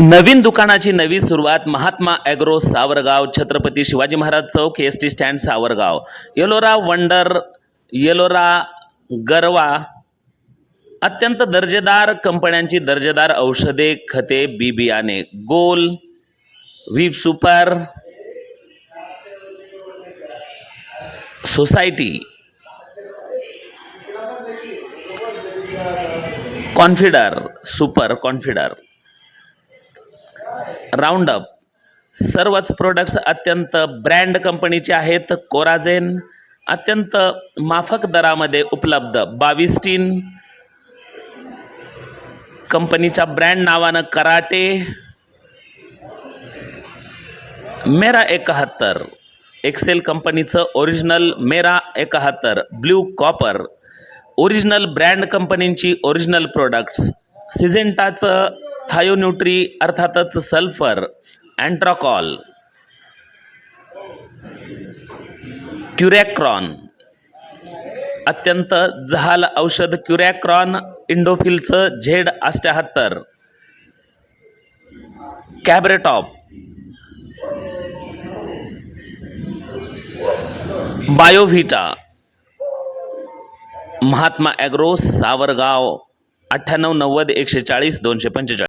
नवीन दुकानाची नवी सुरुवात महात्मा ॲग्रो सावरगाव छत्रपती शिवाजी महाराज चौक एस टी स्टँड सावरगाव. येलोरा वंडर येलोरा गरवा अत्यंत दर्जेदार कंपन्यांची दर्जेदार औषधे खते बी बियाणे Goal Whip super society Confidor super Confidor. Roundup सर्वच प्रोडक्ट्स अत्यंत ब्रँड कंपनीचे आहेत. कोराझेन अत्यंत माफक दरामध्ये उपलब्ध. बावीस टीन कंपनीच्या ब्रँड नावानं कराटे. मेरा एकाहत्तर. एक्सेल कंपनीचं ओरिजिनल मेरा एकाहत्तर. ब्ल्यू कॉपर ओरिजिनल ब्रँड कंपनींची ओरिजिनल प्रोडक्ट्स सिजेंटाचं थायोन्युट्री अर्थातच सल्फर अँट्राकॉल क्युरॅक्रॉन अत्यंत जहाल औषध क्युरॅक्रॉन इंडोफिलचं झेड अष्ट्याहत्तर कॅबरेटॉप बायोव्हिटा महात्मा ॲग्रो सावरगाव अठ्ठ्याण्णव नव्वद एकशे चाळीस दोनशे पंचेचाळीस.